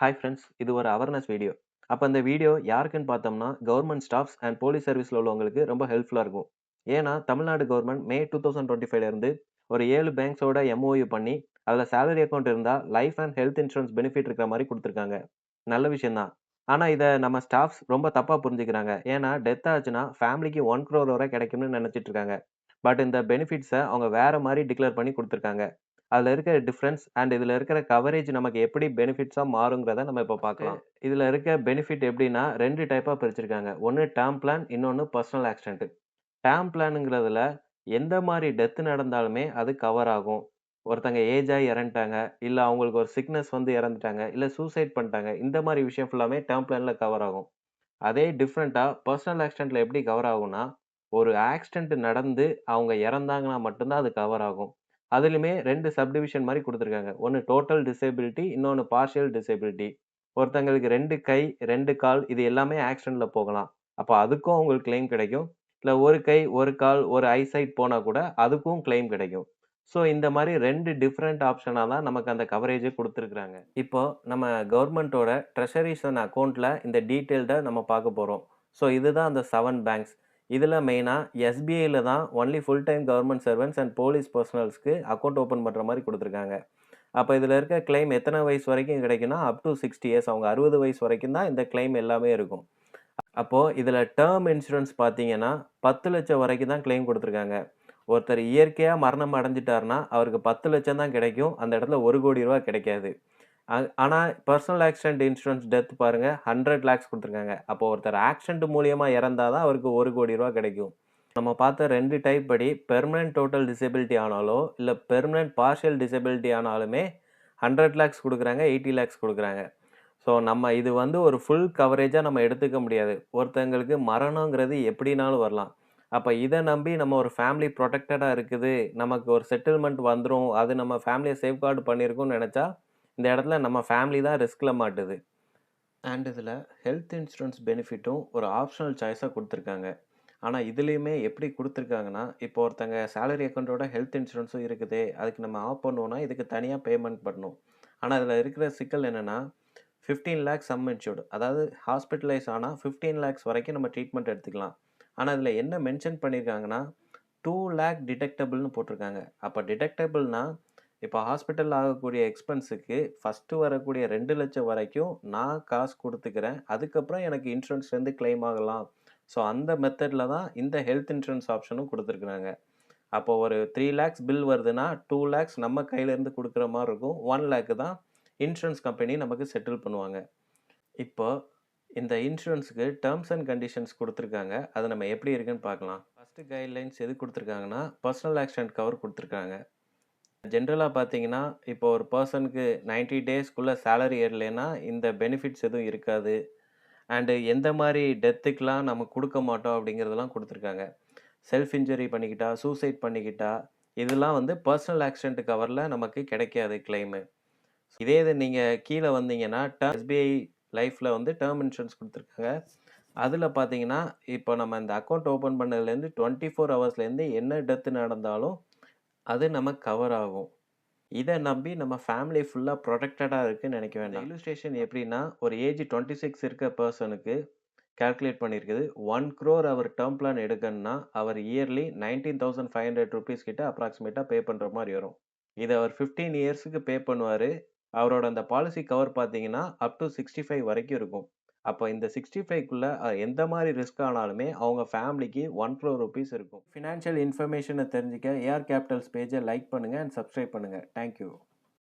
Hi friends இது ஒரு awareness video அப்போ இந்த வீடியோ யாருக்குன்னு பார்த்தோம்னா கவர்மெண்ட் ஸ்டாஃப்ஸ் அண்ட் போலீஸ் சர்வீஸில் உள்ளவங்களுக்கு ரொம்ப ஹெல்ப்ஃபுல்லாக இருக்கும். ஏன்னா Tamil Nadu government May two thousand twenty ஃபைவ்லேருந்து ஒரு ஏழு பேங்க்ஸோட எம்ஓயு பண்ணி அதில் சேலரி அக்கௌண்ட் இருந்தால் life and health insurance benefit இருக்கிற மாதிரி கொடுத்துருக்காங்க. நல்ல விஷயம்தான் ஆனால் இதை நம்ம ஸ்டாஃப்ஸ் ரொம்ப தப்பாக புரிஞ்சுக்கிறாங்க. ஏன்னா டெத் ஆச்சுன்னா ஃபேமிலிக்கு ஒன் க்ரோர் வரை கிடைக்கும்னு நினச்சிட்டு இருக்காங்க. பட் இந்த பெனிஃபிட்ஸை அவங்க வேறு மாதிரி டிக்ளேர் பண்ணி கொடுத்துருக்காங்க. அதில் இருக்கிற டிஃப்ரென்ஸ் அண்ட் இதில் இருக்கிற கவரேஜ் நமக்கு எப்படி பெனிஃபிட்ஸாக மாறுங்கிறத நம்ம இப்போ பார்க்கலாம் இதில் இருக்க பெனிஃபிட் எப்படின்னா ரெண்டு டைப்பாக பிரிச்சிருக்காங்க. ஒன்று டேர்ம் பிளான் இன்னொன்று பர்சனல் ஆக்சிடென்ட் டேர்ம் பிளானுங்கிறதுல எந்த மாதிரி டெத்து நடந்தாலுமே அது கவர் ஆகும். ஒருத்தங்க ஏஜ் ஆகி இறந்துட்டாங்க இல்லை அவங்களுக்கு ஒரு சிக்னஸ் வந்து இறந்துட்டாங்க இல்லை சூசைட் பண்ணிட்டாங்க இந்த மாதிரி விஷயம் ஃபுல்லாமே டேர்ம் பிளானில் கவர் ஆகும். அதே டிஃப்ரெண்ட்டாக பர்சனல் ஆக்சிடென்ட்டில் எப்படி கவர் ஆகும்னா ஒரு ஆக்சிடென்ட் நடந்து அவங்க இறந்தாங்கன்னா மட்டும்தான் அது கவர் ஆகும். அதுலேயுமே ரெண்டு சப்டிவிஷன் மாதிரி கொடுத்துருக்காங்க. ஒன்று டோட்டல் டிசேபிலிட்டி இன்னொன்று பார்ஷியல் டிசேபிலிட்டி ஒருத்தங்களுக்கு ரெண்டு கை ரெண்டு கால் இது எல்லாமே ஆக்சிடென்ட்டில் போகலாம். அப்போ அதுக்கும் அவங்களுக்கு கிளைம் கிடைக்கும். இல்லை ஒரு கை ஒரு கால் ஒரு ஐசைட் போனால் கூட அதுக்கும் கிளைம் கிடைக்கும். ஸோ இந்த மாதிரி ரெண்டு டிஃப்ரெண்ட் ஆப்ஷனாக தான் நமக்கு அந்த கவரேஜை கொடுத்துருக்குறாங்க. இப்போது நம்ம கவர்மெண்ட்டோட ட்ரெஷரிஸ் அண்ட் அக்கௌண்ட்டில் இந்த டீட்டெயில்டை நம்ம பார்க்க போகிறோம் ஸோ இதுதான் அந்த செவன் பேங்க்ஸ் இதில் மெயினாக எஸ்பிஐயில் தான் only full time government servants and police பர்சனல்ஸ்க்கு account open பண்ணுற மாதிரி கொடுத்துருக்காங்க. அப்போ இதில் இருக்க கிளைம் எத்தனை வயசு வரைக்கும் கிடைக்குன்னா அப் டு சிக்ஸ்டி இயர்ஸ் அவங்க அறுபது வயசு வரைக்கும் தான் இந்த கிளைம் எல்லாமே இருக்கும். அப்போது இதில் டேர்ம் இன்சூரன்ஸ் பார்த்தீங்கன்னா பத்து லட்சம் வரைக்கும் தான் கிளைம் கொடுத்துருக்காங்க. ஒருத்தர் இயற்கையாக மரணம் அடைஞ்சிட்டாருன்னா அவருக்கு பத்து லட்சம் தான் கிடைக்கும். அந்த இடத்துல ஒரு கோடி ரூபா கிடைக்காது. ஆனால் பர்சனல் ஆக்சிடென்ட் இன்சூரன்ஸ் டெத் பாருங்கள் ஹண்ட்ரட் லேக்ஸ் கொடுத்துருக்காங்க. அப்போ ஒருத்தர் ஆக்சிடென்ட் மூலியமாக இறந்தால் தான் அவருக்கு ஒரு கோடி ரூபா கிடைக்கும். நம்ம பார்த்த ரெண்டு டைப் படி பெர்மனன்ட் டோட்டல் டிசபிலிட்டி ஆனாலோ இல்லை பெர்மனன்ட் பார்ஷியல் டிசபிலிட்டி ஆனாலுமே ஹண்ட்ரட் லேக்ஸ் கொடுக்குறாங்க எயிட்டி லேக்ஸ் கொடுக்குறாங்க. ஸோ நம்ம இது வந்து ஒரு ஃபுல் கவரேஜாக நம்ம எடுத்துக்க முடியாது. ஒருத்தங்களுக்கு மரணங்கிறது எப்படினாலும் வரலாம். அப்போ இதை நம்பி நம்ம ஒரு ஃபேமிலி ப்ரொடெக்டடாக இருக்குது நமக்கு ஒரு செட்டில்மெண்ட் வந்துடும் அது நம்ம ஃபேமிலியை சேஃப்கார்டு பண்ணியிருக்கோம்னு நினச்சா இந்த இடத்துல நம்ம ஃபேமிலி தான் ரிஸ்கில் மாட்டுது. அண்ட் இதில் ஹெல்த் இன்சூரன்ஸ் பெனிஃபிட்டும் ஒரு ஆப்ஷனல் சாய்ஸாக கொடுத்துருக்காங்க. ஆனால் இதுலேயுமே எப்படி கொடுத்துருக்காங்கன்னா இப்போ ஒருத்தங்க சேலரி அக்கௌண்ட்டோட ஹெல்த் இன்சூரன்ஸும் இருக்குது அதுக்கு நம்ம ஆஃப் பண்ணுவோன்னா இதுக்கு தனியாக பேமெண்ட் பண்ணணும். ஆனால் அதில் இருக்கிற சிக்கல் என்னென்னா ஃபிஃப்டீன் லேக்ஸ் சம் இன்சூர்டு அதாவது ஹாஸ்பிட்டலைஸ் ஆனால் ஃபிஃப்டீன் லேக்ஸ் வரைக்கும் நம்ம ட்ரீட்மெண்ட் எடுத்துக்கலாம். ஆனால் அதில் என்ன மென்ஷன் பண்ணியிருக்காங்கன்னா டூ லேக் டிடெக்டபிள்னு போட்டிருக்காங்க. அப்போ டிடெக்டபுள்னால் இப்போ ஹாஸ்பிட்டல் ஆகக்கூடிய எக்ஸ்பென்ஸுக்கு ஃபஸ்ட்டு வரக்கூடிய ரெண்டு லட்சம் வரைக்கும் நான் காசு கொடுத்துக்கிறேன். அதுக்கப்புறம் எனக்கு இன்சூரன்ஸ்லேருந்து கிளைம் ஆகலாம். ஸோ அந்த மெத்தடில் தான் இந்த ஹெல்த் இன்சூரன்ஸ் ஆப்ஷனும் கொடுத்துருக்குறாங்க. அப்போ ஒரு த்ரீ லேக்ஸ் பில் வருதுன்னா டூ லேக்ஸ் நம்ம கையிலேருந்து கொடுக்குற மாதிரி இருக்கும். ஒன் லேக்கு தான் இன்சூரன்ஸ் கம்பெனி நமக்கு செட்டில் பண்ணுவாங்க. இப்போ இந்த இன்சூரன்ஸுக்கு டேர்ம்ஸ் அண்ட் கண்டிஷன்ஸ் கொடுத்துருக்காங்க. அதை நம்ம எப்படி இருக்குன்னு பார்க்கலாம். ஃபஸ்ட்டு கைட்லைன்ஸ் எது கொடுத்துருக்காங்கன்னா பர்சனல் ஆக்சிடென்ட் கவர் கொடுத்துருக்காங்க. ஜென்ரலாக பார்த்தீங்கன்னா இப்போ ஒரு பர்சனுக்கு நைன்ட்டி டேஸ்க்குள்ளே சேலரி ஏறலைன்னா இந்த பெனிஃபிட்ஸ் எதுவும் இருக்காது. அண்டு எந்த மாதிரி டெத்துக்கெலாம் நம்ம கொடுக்க மாட்டோம் அப்படிங்கிறதெல்லாம் கொடுத்துருக்காங்க. செல்ஃப் இன்ஜுரி பண்ணிக்கிட்டா சூசைட் பண்ணிக்கிட்டா இதெல்லாம் வந்து பர்சனல் ஆக்சிடென்ட் கவரில் நமக்கு கிடைக்காது கிளைமு இதே இது நீங்கள் கீழே வந்தீங்கன்னா டேர்ம் எஸ்பிஐ லைஃப்பில் வந்து டேர்ம் இன்சூரன்ஸ் கொடுத்துருக்காங்க. அதில் பார்த்தீங்கன்னா இப்போ நம்ம இந்த அக்கௌண்ட் ஓப்பன் பண்ணதுலேருந்து டுவெண்ட்டி ஃபோர் ஹவர்ஸ்லேருந்து என்ன டெத்து நடந்தாலும் அது நமக்கு கவர் ஆகும். இதை நம்பி நம்ம ஃபேமிலி ஃபுல்லாக ப்ரொடெக்டடாக இருக்குன்னு நினைக்க வேண்டாம். இல்லுஸ்ட்ரேஷன் எப்படின்னா ஒரு ஏஜ் டுவெண்ட்டி சிக்ஸ் இருக்க பர்சனுக்கு கால்குலேட் பண்ணியிருக்குது ஒன் க்ரோர் அவர் டேர்ம் பிளான் எடுக்கணும்னா அவர் yearly nineteen thousand five hundred rupees கிட்ட அப்ராக்சிமேட்டாக பே பண்ணுற மாதிரி வரும். இதை அவர் ஃபிஃப்டீன் இயர்ஸுக்கு பே பண்ணுவார். அவரோட அந்த பாலிசி கவர் பார்த்தீங்கன்னா அப் டு சிக்ஸ்டி ஃபைவ் வரைக்கும் இருக்கும். அப்போ இந்த சிக்ஸ்டி ஃபைவ்க்குள்ளே எந்த மாதிரி ரிஸ்க் ஆனாலுமே அவங்க ஃபேமிலிக்கு ஒன் க்ரோர் ருபீஸ் இருக்கும். ஃபினான்ஷியல் இன்ஃபர்மேஷனை தெரிஞ்சுக்க ஏஆர் கேபிட்டல்ஸ் பேஜை லைக் பண்ணுங்கள் அண்ட் சப்ஸ்கிரைப் பண்ணுங்கள் தேங்க்யூ